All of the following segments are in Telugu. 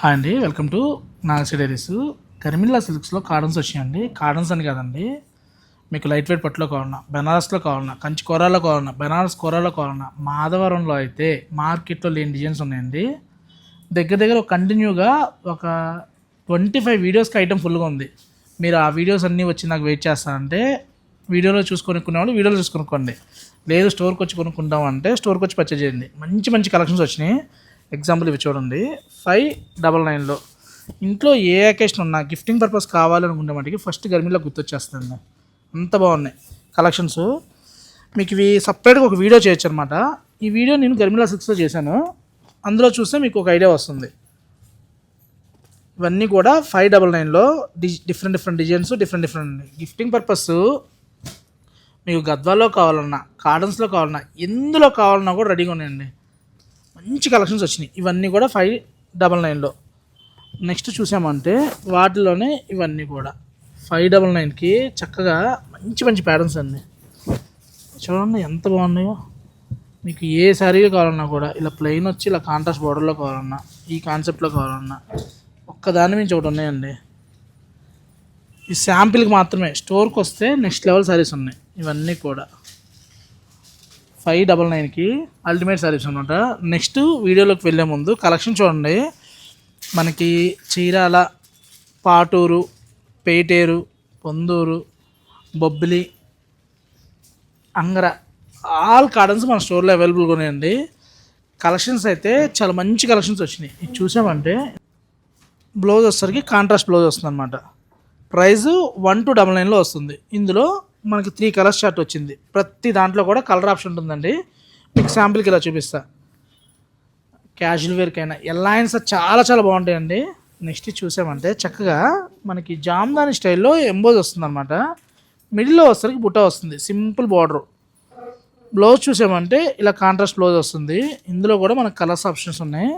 హాయ్ అండి welcome to Nagasi diaries. Karimilla సిల్క్స్లో cottons వచ్చాయండి. కాటన్స్ అని కాదండి మీకు లైట్ వెయిట్ పట్టులో కావాలన్నా బెనారస్లో కావాలన్నా కంచి కూరలో కావాలన్నా బెనారస్ కూరలో కావాలన్నా మాధవరంలో అయితే మార్కెట్లో లేని డిజైన్స్ ఉన్నాయండి. దగ్గర దగ్గర కంటిన్యూగా ఒక ట్వంటీ ఫైవ్ వీడియోస్కి ఐటమ్ ఫుల్గా ఉంది. మీరు ఆ వీడియోస్ అన్నీ వచ్చి నాకు వెయిట్ చేస్తానంటే వీడియోలో చూసుకొని వాళ్ళు వీడియోలో చూసుకొని కొనుక్కోండి. లేదు స్టోర్కి వచ్చి కొనుక్కుంటాం అంటే స్టోర్కి వచ్చి పర్చేజ్ చేయండి. మంచి మంచి కలెక్షన్స్ వచ్చినాయి. ఎగ్జాంపుల్ ఇవి చూడండి. ఫైవ్ డబల్ నైన్లో ఇంట్లో ఏ అకేషన్ ఉన్నా గిఫ్టింగ్ పర్పస్ కావాలనుకునే వాటికి ఫస్ట్ గర్మీలో గుర్తొచ్చేస్తుంది. అంత బాగున్నాయి. కలెక్షన్స్ మీకు ఇవి సపరేట్గా ఒక వీడియో చేయొచ్చు అనమాట ఈ వీడియో నేను గర్మిలా సిక్స్లో చేశాను. అందులో చూస్తే మీకు ఒక ఐడియా వస్తుంది. ఇవన్నీ కూడా ఫైవ్ డబల్ నైన్లో D different different designs different different gifting purpose మీకు గద్వాల్లో కావాలన్నా కార్డన్స్లో కావాలన్నా ఎందులో కావాలన్నా కూడా రెడీగా ఉన్నాయండి. మంచి కలెక్షన్స్ వచ్చినాయి. ఇవన్నీ కూడా ఫైవ్ డబల్ నైన్లో నెక్స్ట్ చూసామంటే వాటిలోనే ఇవన్నీ కూడా. ఫైవ్ డబల్ నైన్కి చక్కగా మంచి మంచి ప్యాటర్న్స్ అండి. చూడండి ఎంత బాగున్నాయో. మీకు ఏ శారీ కావాలన్నా కూడా ఇలా ప్లెయిన్ వచ్చి ఇలా కాంట్రాస్ట్ బోర్డర్లో కావాలన్నా ఈ కాన్సెప్ట్లో కావాలన్నా ఒక్కదాని మించి ఒకటి ఉన్నాయండి. ఈ శాంపిల్కి మాత్రమే స్టోర్కి వస్తే నెక్స్ట్ లెవెల్ శారీస్ ఉన్నాయి. ఇవన్నీ కూడా. ఫైవ్ డబల్ నైన్కి అల్టిమేట్ సారీస్ అనమాట నెక్స్ట్ వీడియోలోకి వెళ్ళే ముందు కలెక్షన్ చూడండి. మనకి చీరాల పాటూరు పేటేరు పొందూరు బొబ్బిలి అంగర ఆల్ కాటన్స్ మన స్టోర్లో అవైలబుల్గా ఉన్నాయండి. కలెక్షన్స్ అయితే చాలా మంచి కలెక్షన్స్ వచ్చినాయి. ఇది చూసామంటే బ్లౌజ్ వచ్చేసరికి కాంట్రాస్ట్ బ్లౌజ్ వస్తుంది అనమాట ప్రైస్ వన్ టు డబల్ నైన్లో వస్తుంది. ఇందులో మనకి త్రీ కలర్స్ చార్ట్ వచ్చింది. ప్రతి దాంట్లో కూడా కలర్ ఆప్షన్ ఉంటుందండి. మీకు శాంపిల్కి ఇలా చూపిస్తా. క్యాజువల్ వేర్కైనా ఎలయన్స్ చాలా చాలా బాగుంటాయండి. నెక్స్ట్ చూసామంటే చక్కగా మనకి జామ్దాని స్టైల్లో ఎంబోజ్ వస్తుంది అనమాట మిడిల్లో వచ్చరికి బుట్ట వస్తుంది. సింపుల్ బార్డర్ బ్లౌజ్ చూసామంటే ఇలా కాంట్రాస్ట్ బ్లౌజ్ వస్తుంది. ఇందులో కూడా మనకు కలర్స్ ఆప్షన్స్ ఉన్నాయి.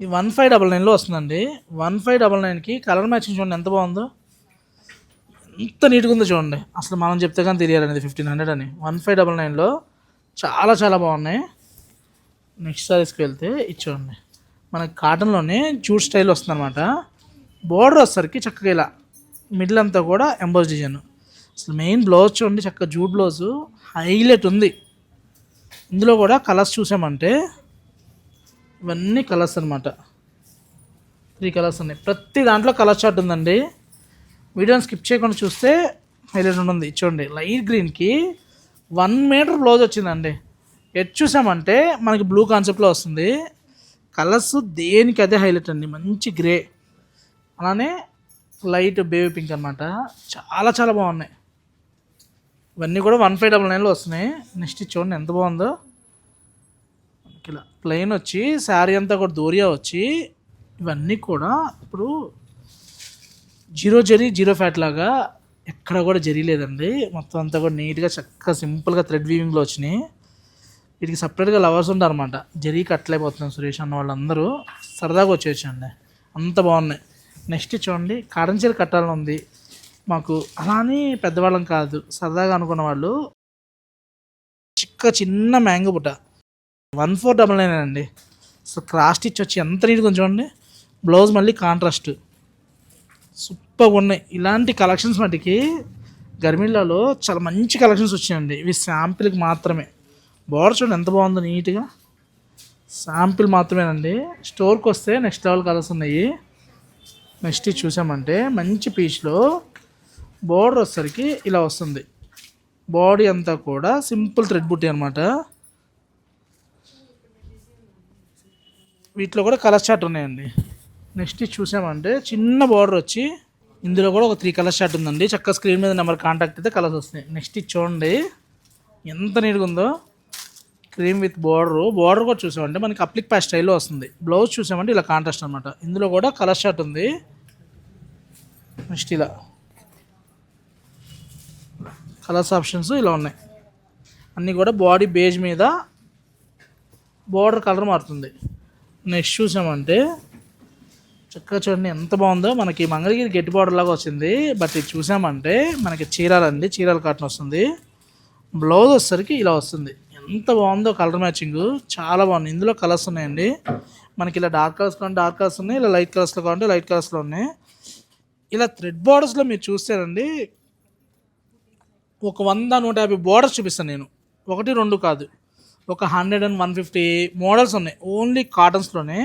ఈ వన్ ఫైవ్ డబల్ నైన్లో వస్తుందండి. వన్ ఫైవ్ డబల్ నైన్కి కలర్ మ్యాచింగ్ చూడండి ఎంత బాగుందో. ఎంత నీట్గా ఉందో చూడండి. అసలు మనం చెప్తే కానీ తెలియాలండి ఫిఫ్టీన్ హండ్రెడ్ అని. వన్ ఫైవ్ డబల్ నైన్లో చాలా చాలా బాగున్నాయి. నెక్స్ట్ సారీస్కి వెళ్తే ఇది చూడండి. మనకి కాటన్లోనే జూట్ స్టైల్ వస్తుంది అనమాట బోర్డర్ వచ్చేసరికి చక్కగా ఇలా మిడిల్ అంతా కూడా ఎంబోజ్ డిజైన్. అసలు మెయిన్ బ్లౌజ్ చూడండి చక్కగా జూట్ బ్లౌజ్. హైలైట్ ఉంది. ఇందులో కూడా కలర్స్ చూసామంటే ఇవన్నీ కలర్స్ అనమాట త్రీ కలర్స్ ఉన్నాయి. ప్రతి దాంట్లో కలర్ చార్ట్ ఉందండి. వీడియోని స్కిప్ చేయకుండా చూస్తే హైలైట్ ఉంటుంది. చూడండి లైట్ గ్రీన్కి వన్ మీటర్ బ్లౌజ్ వచ్చిందండి. ఎట్ చూసామంటే మనకి బ్లూ కాన్సెప్ట్లో వస్తుంది. కలర్స్ దేనికి అదే హైలైట్ అండి. మంచి గ్రే అలానే లైట్ బేబీ పింక్ అనమాట చాలా చాలా బాగున్నాయి. ఇవన్నీ కూడా వన్ ఫైవ్ డబల్ నైన్లో వస్తున్నాయి. నెక్స్ట్ చూడండి ఎంత బాగుందో. ఇలా ప్లెయిన్ వచ్చి శారీ అంతా కూడా దూరియా వచ్చి ఇవన్నీ కూడా ఇప్పుడు జీరో జరీ జీరో ఫ్యాట్ లాగా ఎక్కడ కూడా జరీ లేదండి. మొత్తం అంతా కూడా నీట్గా చక్కగా సింపుల్గా థ్రెడ్ వీవింగ్లో వచ్చినాయి. వీటికి సపరేట్గా లవర్స్ ఉంటారు అనమాట జరీ కట్టలేకపోతున్నాం సురేష్ అన్న వాళ్ళందరూ. సరదాగా వచ్చేయచ్చండి. అంత బాగున్నాయి. నెక్స్ట్ చూడండి కాటన్ చీర కట్టాలని ఉంది. మాకు అలా అని పెద్దవాళ్ళం కాదు. సరదాగా అనుకున్న వాళ్ళు. చిక్క చిన్న మ్యాంగో బుట్ట వన్ ఫోర్ డబల్ నైన్ అండి. సో క్రాస్ స్టిచ్ వచ్చి ఎంత నీట్గా చూడండి బ్లౌజ్ మళ్ళీ కాంట్రాస్ట్ సూపర్గా ఉన్నాయి. ఇలాంటి కలెక్షన్స్ మటుకి గర్మిళ్ళలో చాలా మంచి కలెక్షన్స్ వచ్చాయండి ఇవి శాంపిల్కి మాత్రమే. బోర్డర్ చూడండి ఎంత బాగుందో నీట్గా. శాంపిల్ మాత్రమేనండి. స్టోర్కి వస్తే నెక్స్ట్ లెవెల్ కలర్స్ ఉన్నాయి. నెక్స్ట్ చూసామంటే మంచి పీచ్లో బోర్డర్ వచ్చేసరికి ఇలా వస్తుంది. బాడీ అంతా కూడా సింపుల్ థ్రెడ్ బుట్టి అనమాట వీటిలో కూడా కలర్ షార్ట్ ఉన్నాయండి. నెక్స్ట్ ఇది చూసామంటే చిన్న బార్డర్ వచ్చి ఇందులో కూడా ఒక త్రీ కలర్ షార్ట్ ఉందండి. చక్క స్క్రీన్ మీద నెంబర్ కాంటాక్ట్ అయితే కలర్స్ వస్తున్నాయి. నెక్స్ట్ చూడండి. ఎంత నీట్గా ఉందో. క్రీమ్ విత్ బార్డరు బార్డర్ కూడా చూసామంటే మనకి అప్లిక్ ప్యాచ్ స్టైల్లో వస్తుంది. బ్లౌజ్ చూసామంటే ఇలా కాంట్రాస్ట్ అనమాట ఇందులో కూడా కలర్ షార్ట్ ఉంది. నెక్స్ట్ ఇలా. కలర్స్ ఆప్షన్స్ ఇలా ఉన్నాయి. అన్నీ కూడా బాడీ బేజ్ మీద బార్డర్ కలర్ మారుతుంది. నెక్స్ట్ చూసామంటే చక్కగా చూడండి ఎంత బాగుందో. మనకి మంగళగిరి గట్టి బార్డర్ లాగా వచ్చింది. బట్ ఇది చూసామంటే మనకి చీరాలండి చీరాల కాటన్ వస్తుంది. బ్లౌజ్ వచ్చేసరికి ఇలా వస్తుంది. ఎంత బాగుందో కలర్ మ్యాచింగ్ చాలా బాగుంది. ఇందులో కలర్స్ ఉన్నాయండి. మనకి ఇలా డార్క్ కలర్స్ కావాలంటే డార్క్ కలర్స్ ఉన్నాయి. ఇలా లైట్ కలర్స్లో కావాలంటే లైట్ కలర్స్లో ఉన్నాయి. ఇలా థ్రెడ్ బార్డర్స్లో మీరు చూస్తారండి ఒక వంద నూట యాభై బోర్డర్స్ చూపిస్తాను నేను. ఒకటి రెండు కాదు. ఒక hundred and one fifty models ఉన్నాయి. ఓన్లీ కాటన్స్లోనే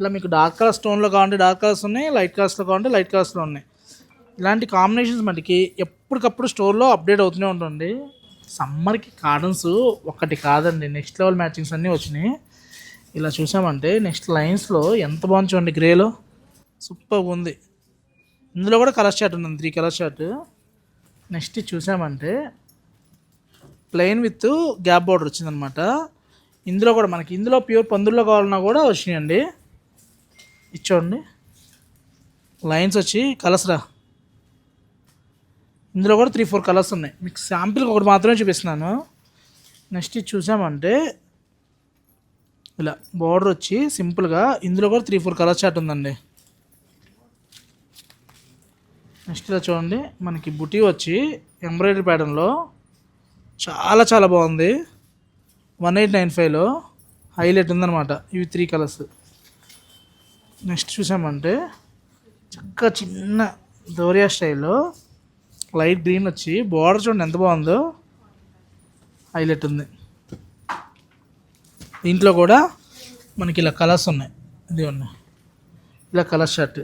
ఇలా మీకు డార్క్ కలర్ స్టోన్లో కావాలంటే డార్క్ కలర్స్ ఉన్నాయి లైట్ కలర్స్లో కావాలంటే లైట్ కలర్స్లో ఉన్నాయి. ఇలాంటి కాంబినేషన్స్ మనకి ఎప్పటికప్పుడు స్టోర్లో అప్డేట్ అవుతూనే ఉంటుంది. సమ్మర్కి కాటన్స్ ఒక్కటి కాదండి. నెక్స్ట్ లెవెల్ మ్యాచింగ్స్ అన్నీ వచ్చినాయి. ఇలా చూసామంటే నెక్స్ట్ లైన్స్లో ఎంత బాగుంది చూడండి గ్రేలో సూపర్గా ఉంది. ఇందులో కూడా కలర్ షార్ట్ ఉంది త్రీ కలర్ షార్ట్ నెక్స్ట్ చూసామంటే ప్లెయిన్ విత్ గ్యాప్ బార్డర్ వచ్చిందనమాట. ఇందులో కూడా మనకి ఇందులో ప్యూర్ పందుల్లో కావాలన్నా కూడా వచ్చినాయండి. ఇచ్చోండి. లైన్స్ వచ్చి కలర్స్ రా. ఇందులో కూడా త్రీ ఫోర్ కలర్స్ ఉన్నాయి. మీకు శాంపిల్కి ఒకటి మాత్రమే చూపిస్తున్నాను. నెక్స్ట్ ఇది చూసామంటే ఇలా బార్డర్ వచ్చి సింపుల్గా ఇందులో కూడా త్రీ ఫోర్ కలర్ చాట్ ఉందండి. నెక్స్ట్ ఇలా చూడండి. మనకి బుటీ వచ్చి ఎంబ్రాయిడరీ ప్యాటర్న్లో చాలా చాలా బాగుంది. వన్ ఎయిట్ నైన్ ఫైవ్లో హైలైట్ ఉందన్నమాట. ఇవి త్రీ కలర్స్ నెక్స్ట్ చూసామంటే చక్కగా చిన్న దోరియా స్టైల్లో లైట్ గ్రీన్ వచ్చి బార్డర్ చూడండి ఎంత బాగుందో. హైలైట్ ఉంది. దీంట్లో కూడా మనకి ఇలా కలర్స్ ఉన్నాయి. ఇది ఉన్నాయి ఇలా కలర్ షర్ట్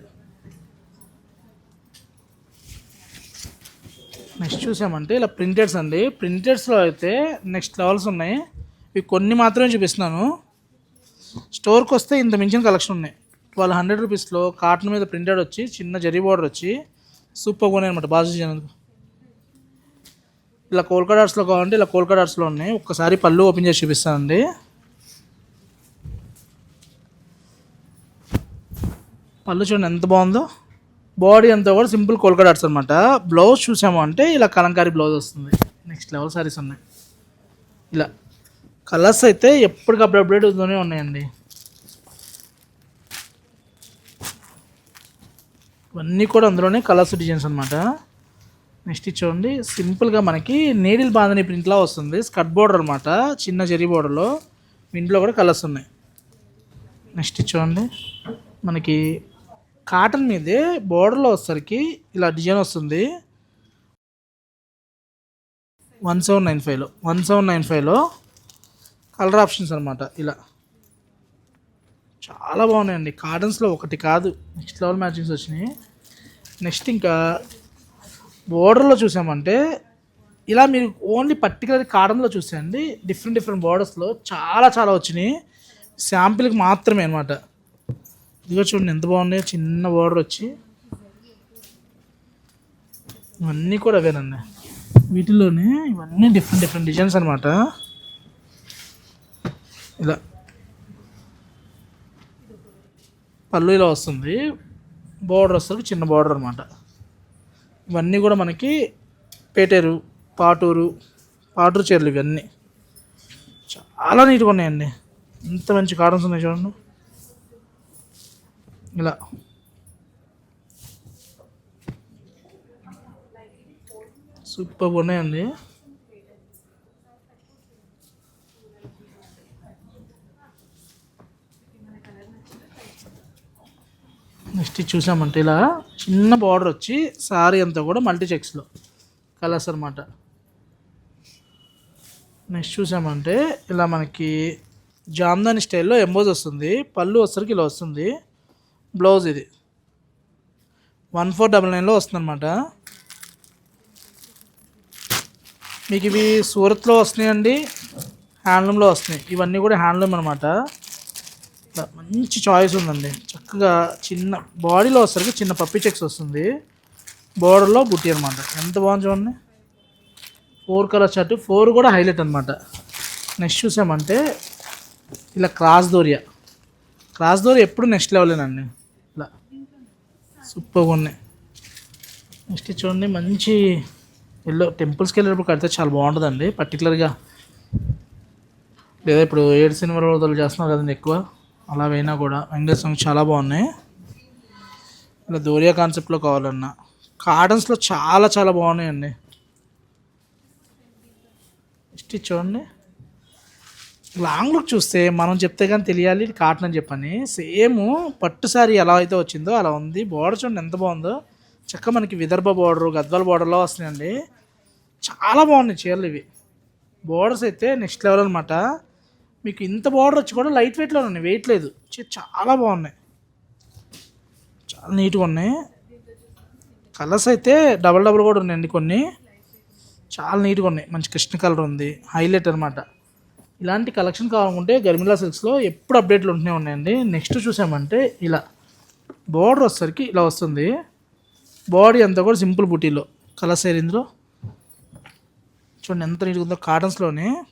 నెక్స్ట్ చూసామంటే ఇలా ప్రింటెడ్స్ అండి. ప్రింటెడ్స్లో అయితే నెక్స్ట్ లెవెల్స్ ఉన్నాయి. ఇవి కొన్ని మాత్రమే చూపిస్తున్నాను. స్టోర్కి వస్తే ఇంత మించిన కలెక్షన్ ఉన్నాయి. ట్వెల్వ్ హండ్రెడ్ రూపీస్లో కాటన్ మీద ప్రింటెడ్ వచ్చి చిన్న జరీ బార్డర్ వచ్చి సూపర్గా ఉన్నాయి అనమాట బాజు జనకు ఇలా కోల్కడాట్స్లో కావాలంటే ఇలా కోల్కడాట్స్లో ఉన్నాయి. ఒక్కసారి పళ్ళు ఓపెన్ చేసి చూపిస్తానండి. పళ్ళు చూడండి ఎంత బాగుందో. బాడీ అంతా కూడా సింపుల్ కోల్కా డాట్స్ అనమాట బ్లౌజ్ చూసాము అంటే ఇలా కలంకారీ బ్లౌజ్ వస్తుంది. నెక్స్ట్ లెవెల్ సారీస్ ఉన్నాయి. ఇలా. కలర్స్ అయితే ఎప్పటికప్పుడు అప్డేట్ అవుతూనే ఉన్నాయండి. ఇవన్నీ కూడా అందులోనే కలర్స్ డిజైన్స్ అనమాట నెక్స్ట్ చూడండి. సింపుల్గా మనకి నీడిల్ బాంధని ప్రింట్లా వస్తుంది. స్కట్ బోర్డర్ అనమాట చిన్న జరీ బోర్డర్లో ఇంట్లో కూడా కలర్స్ ఉన్నాయి. నెక్స్ట్ చూడండి. మనకి కాటన్ మీదే బోర్డర్లో వచ్చేసరికి ఇలా డిజైన్ వస్తుంది. వన్ సెవెన్ నైన్ ఫైవ్లో వన్ సెవెన్ నైన్ ఫైవ్లో కలర్ ఆప్షన్స్ అనమాట ఇలా. చాలా బాగున్నాయండి. కాటన్స్లో ఒకటి కాదు నెక్స్ట్ లెవెల్ మ్యాచింగ్స్ వచ్చినాయి. నెక్స్ట్ ఇంకా బోర్డర్లో చూసామంటే ఇలా మీరు ఓన్లీ పర్టికులర్ కాటన్లో చూసాయండి. డిఫరెంట్ డిఫరెంట్ బోర్డర్స్లో చాలా చాలా వచ్చినాయి. శాంపిల్కి మాత్రమే అనమాట ఇదిగో చూడండి ఎంత బాగున్నాయో చిన్న బార్డర్ వచ్చి. ఇవన్నీ కూడా అవేనండి. వీటిలోనే ఇవన్నీ డిఫరెంట్ డిఫరెంట్ డిజైన్స్ అనమాట ఇలా. పళ్ళు ఇలా వస్తుంది. బోర్డర్ వస్తుంది చిన్న బోర్డర్ అనమాట ఇవన్నీ కూడా మనకి పేటేరు పాటూరు పాటూరు చీరలు ఇవన్నీ. చాలా నీట్గా ఉన్నాయండి. ఎంత మంచి కాటన్స్ ఉన్నాయి చూడండి. ఇలా. సూపర్ ఉన్నాయండి. నెక్స్ట్ చూసామంటే ఇలా చిన్న బార్డర్ వచ్చి సారీ అంతా కూడా మల్టీ చెక్స్లో కలర్స్ అనమాట నెక్స్ట్ చూసామంటే ఇలా మనకి జామ్దాని స్టైల్లో ఎంబోజ్ వస్తుంది పళ్ళు వచ్చరికి ఇలా వస్తుంది. బ్లౌజ్ ఇది. వన్ ఫోర్ డబల్ నైన్లో వస్తుందన్నమాట. మీకు ఇవి సూరత్లో వస్తున్నాయండి హ్యాండ్లూమ్లో వస్తున్నాయి. ఇవన్నీ కూడా హ్యాండ్లూమ్ అనమాట మంచి చాయిస్ ఉందండి. చక్కగా చిన్న బాడీలో వస్తారు చిన్న పప్పి చెక్స్ వస్తుంది. బోర్డర్లో బుట్టి అనమాట ఎంత బాగుంది చూడండి. ఫోర్ కలర్ షర్ట్ ఫోర్ కూడా హైలైట్ అనమాట నెక్స్ట్ చూసామంటే ఇలా క్రాస్ దోరియా. క్రాస్ దోరియా ఎప్పుడు నెక్స్ట్ లెవెలేనండి. అండి సూపర్గా ఉన్నాయి నెక్స్ట్ చూడండి మంచి ఎల్లో టెంపుల్స్కి వెళ్ళేటప్పుడు కడితే చాలా బాగుంటుందండి పర్టికులర్గా లేదా ఇప్పుడు ఏడు సినిమా రోజులు చేస్తున్నారు కదండి ఎక్కువ అలా పోయినా కూడా వెంకటేశ్వర చాలా బాగున్నాయి. ఇలా దోరియా కాన్సెప్ట్లో కావాలన్నా. కాటన్స్లో చాలా చాలా బాగున్నాయండి. నెక్స్ట్ చూడండి లాంగ్ లుక్ చూస్తే మనం చెప్తే కానీ తెలియాలి కాటన్ అని చెప్పని. సేమ్ పట్టు సారీ ఎలా అయితే వచ్చిందో అలా ఉంది. బోర్డర్ చూడండి ఎంత బాగుందో. చక్క మనకి విదర్భ బోర్డర్ గద్వాల బోర్డర్లో వస్తున్నాయండి. చాలా బాగున్నాయి చీరలు ఇవి. బోర్డర్స్ అయితే నెక్స్ట్ లెవెల్ అనమాట మీకు ఇంత బోర్డర్ వచ్చి కూడా లైట్ వెయిట్లో ఉన్నాయి వెయిట్ లేదు. చీ- చాలా బాగున్నాయి. చాలా నీట్గా ఉన్నాయి. కలర్స్ అయితే డబల్ డబల్ కూడా ఉన్నాయండి కొన్ని. చాలా నీట్గా ఉన్నాయి. మంచి కృష్ణ కలర్ ఉంది. హైలైట్ అనమాట ఇలాంటి కలెక్షన్ కావాలనుకుంటే గర్మిలా సిల్క్స్లో ఎప్పుడు అప్డేట్లు ఉంటూనే ఉన్నాయండి. నెక్స్ట్ చూసామంటే ఇలా బోర్డర్ వచ్చేసరికి ఇలా వస్తుంది. బాడీ అంతా కూడా సింపుల్ బుటీలో. కలర్స్ ఇందులో? చూడండి ఎంత నీట్గా ఉందో కాటన్స్లోనే.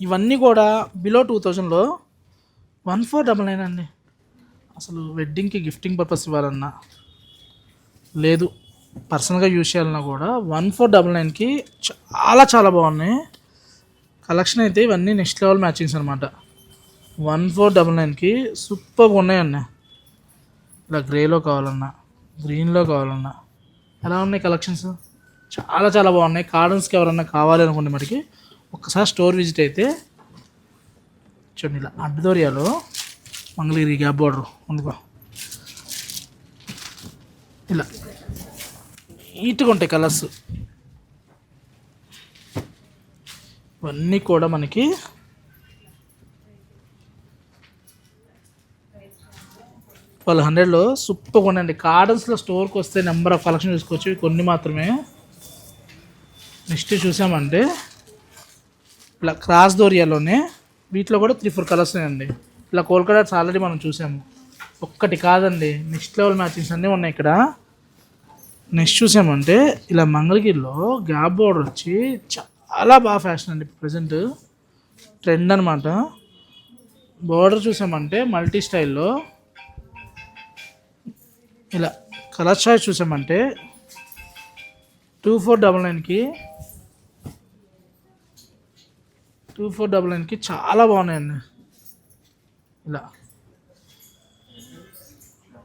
ఇవన్నీ కూడా బిలో టూ థౌజండ్లో వన్ ఫోర్ డబల్ నైన్ అండి. అసలు వెడ్డింగ్కి గిఫ్టింగ్ పర్పస్ ఇవ్వాలన్నా లేదు. పర్సనల్గా యూజ్ చేయాలన్నా కూడా వన్ ఫోర్ డబల్ నైన్కి చాలా చాలా బాగున్నాయి. కలెక్షన్ అయితే ఇవన్నీ నెక్స్ట్ లెవెల్ మ్యాచింగ్స్ అనమాట వన్ ఫోర్ డబల్ నైన్కి సూపర్గా ఉన్నాయన్న. ఇలా గ్రేలో కావాలన్నా గ్రీన్లో కావాలన్నా. ఎలా ఉన్నాయి కలెక్షన్స్? చాలా చాలా బాగున్నాయి. కార్డన్స్కి ఎవరన్నా కావాలి అనుకుంటే మటుకి ఒక్కసారి స్టోర్ విజిట్ అయితే చూడండి ఇలా అడ్డదోరియాలో మంగళగిరి గ్యాప్ బోర్డర్. ఉందిగో ఇలా నీట్గా ఉంటాయి కలర్స్. ఇవన్నీ కూడా మనకి ట్వెల్వ్ హండ్రెడ్లో సూపర్గా ఉండండి కార్డన్స్లో స్టోర్కి వస్తే నెంబర్ ఆఫ్ కలెక్షన్ చూసుకోవచ్చు. కొన్ని మాత్రమే. నెక్స్ట్ చూసామంటే ఇలా క్రాస్ దోరియాలోనే వీటిలో కూడా త్రీ ఫోర్ కలర్స్ ఉన్నాయండి. ఇలా కోల్కటాస్ ఆల్రెడీ మనం చూసాము ఒక్కటి కాదండి. నెక్స్ట్ లెవెల్ మ్యాచింగ్స్ అన్నీ ఉన్నాయి ఇక్కడ. నెక్స్ట్ చూసామంటే ఇలా మంగళగిరిలో గ్యాప్ బోర్డర్ వచ్చి చాలా చాలా బాగా ఫ్యాషన్ అండి ప్రజెంట్ ట్రెండ్ అనమాట బోర్డర్ చూసామంటే మల్టీ స్టైల్లో ఇలా కలర్ చాయిస్ చూసామంటే టూ ఫోర్ డబల్ నైన్కి టూ ఫోర్ డబల్ నైన్కి చాలా బాగున్నాయండి. ఇలా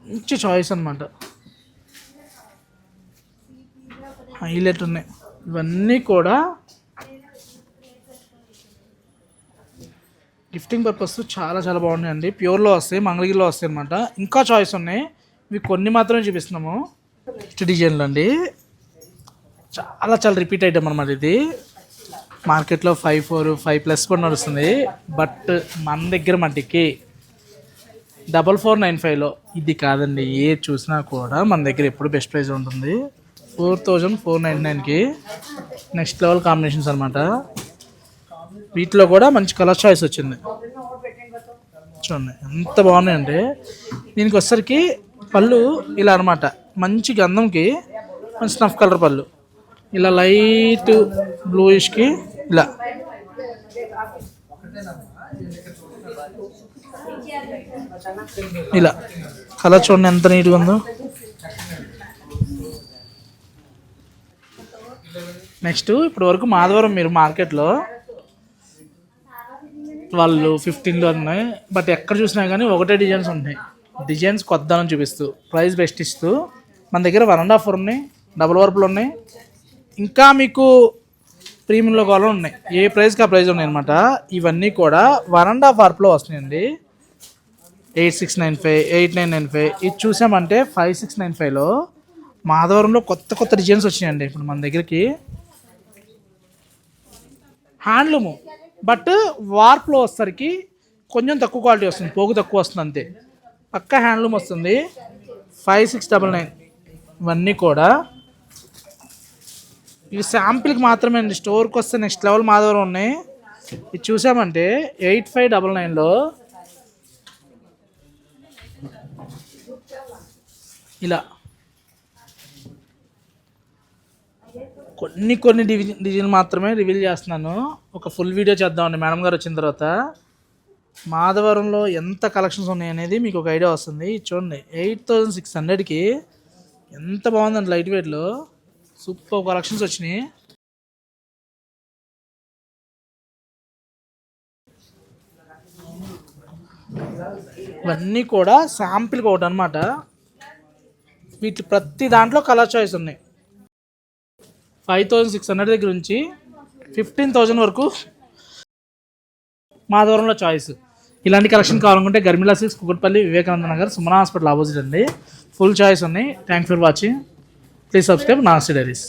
మంచి చాయిస్ అనమాట హైలైట్ ఉన్నాయి. ఇవన్నీ కూడా గిఫ్టింగ్ పర్పస్ చాలా చాలా బాగున్నాయండి. ప్యూర్లో వస్తాయి మంగళగిరిలో వస్తాయి అనమాట ఇంకా చాయిస్ ఉన్నాయి. ఇవి కొన్ని మాత్రమే చూపిస్తున్నాము. నెక్స్ట్ డిజైన్లు అండి. చాలా చాలా రిపీట్ ఐటమ్ అనమాట ఇది. మార్కెట్లో ఫైవ్ ఫోర్ ఫైవ్ ప్లస్ కూడా నడుస్తుంది. బట్ మన దగ్గర మట్టికి డబల్ ఫోర్ నైన్ ఫైవ్లో ఇది కాదండి. ఏ చూసినా కూడా మన దగ్గర ఎప్పుడు బెస్ట్ ప్రైస్ ఉంటుంది. ఫోర్ థౌజండ్ ఫోర్ నైంటీ నైన్కి నెక్స్ట్ లెవెల్ కాంబినేషన్స్ అనమాట వీటిలో కూడా మంచి కలర్ చాయిస్ వచ్చింది. చూడండి ఎంత బాగున్నాయంటే దీనికి వచ్చేసరికి పళ్ళు ఇలా అనమాట మంచి గంధంకి మంచి స్నఫ్ కలర్ పళ్ళు. ఇలా లైట్ బ్లూయిష్కి ఇలా. ఇలా. కలర్ చూడండి ఎంత నీట్గా ఉందో. నెక్స్ట్ ఇప్పటి వరకు మాధవరం మీరు మార్కెట్లో వాళ్ళు ఫిఫ్టీన్లో ఉన్నాయి. బట్ ఎక్కడ చూసినా కానీ ఒకటే డిజైన్స్ ఉంటాయి. డిజైన్స్ కొత్తదనం చూపిస్తూ ప్రైస్ బెస్ట్ ఇస్తూ. మన దగ్గర వన్ అండ్ హాఫ్ ఉన్నాయి డబుల్ వర్పులు ఉన్నాయి. ఇంకా మీకు ప్రీమియంలో కావాలో ఉన్నాయి. ఏ ప్రైస్కి ఆ ప్రైస్ ఉన్నాయి అనమాట ఇవన్నీ కూడా వన్ అండ్ హాఫ్ వర్ప్లో వస్తున్నాయండి. Eight six nine five eight nine nine five ఇది చూసామంటే ఫైవ్ సిక్స్ నైన్ ఫైవ్లో మాధవరంలో కొత్త కొత్త డిజైన్స్ వచ్చినాయండి. ఇప్పుడు మన దగ్గరికి. హ్యాండ్లూము బట్ వార్ప్లో వచ్చేసరికి కొంచెం తక్కువ క్వాలిటీ వస్తుంది పోగు తక్కువ వస్తుంది అంతే. పక్క హ్యాండ్లూమ్ వస్తుంది. Five six double nine. ఇవన్నీ కూడా. ఇవి శాంపిల్కి మాత్రమే అండి స్టోర్కి వస్తే నెక్స్ట్ లెవెల్ మా దగ్గర ఉన్నాయి. ఇది చూసామంటే ఎయిట్ ఫైవ్ డబల్ నైన్లో. ఇలా. కొన్ని కొన్ని డివిజన్ డిజైన్ మాత్రమే రివీల్ చేస్తున్నాను. ఒక ఫుల్ వీడియో చేద్దామండి. మేడం గారు వచ్చిన తర్వాత. మాధవరంలో ఎంత కలెక్షన్స్ ఉన్నాయి అనేది మీకు ఒక ఐడియా వస్తుంది. చూడండి ఎయిట్ థౌజండ్ సిక్స్ హండ్రెడ్కి ఎంత బాగుందండి లైట్ వెయిట్లో సూపర్ కలెక్షన్స్ వచ్చినాయి. ఇవన్నీ కూడా శాంపిల్కి ఒకటి అనమాట వీటి ప్రతి దాంట్లో కలర్ చాయిస్ ఉన్నాయి. ఫైవ్ థౌజండ్ సిక్స్ హండ్రెడ్ దగ్గర నుంచి ఫిఫ్టీన్ థౌజండ్ వరకు మా దూరంలో చాయిస్ ఇలాంటి కలెక్షన్ కావాలనుకుంటే గర్మిలా six Kukatpally Vivekananda Nagar Sumana hospital opposite అండి. ఫుల్ చాయిస్ ఉన్నాయి. Thank for watching please subscribe nasty diaries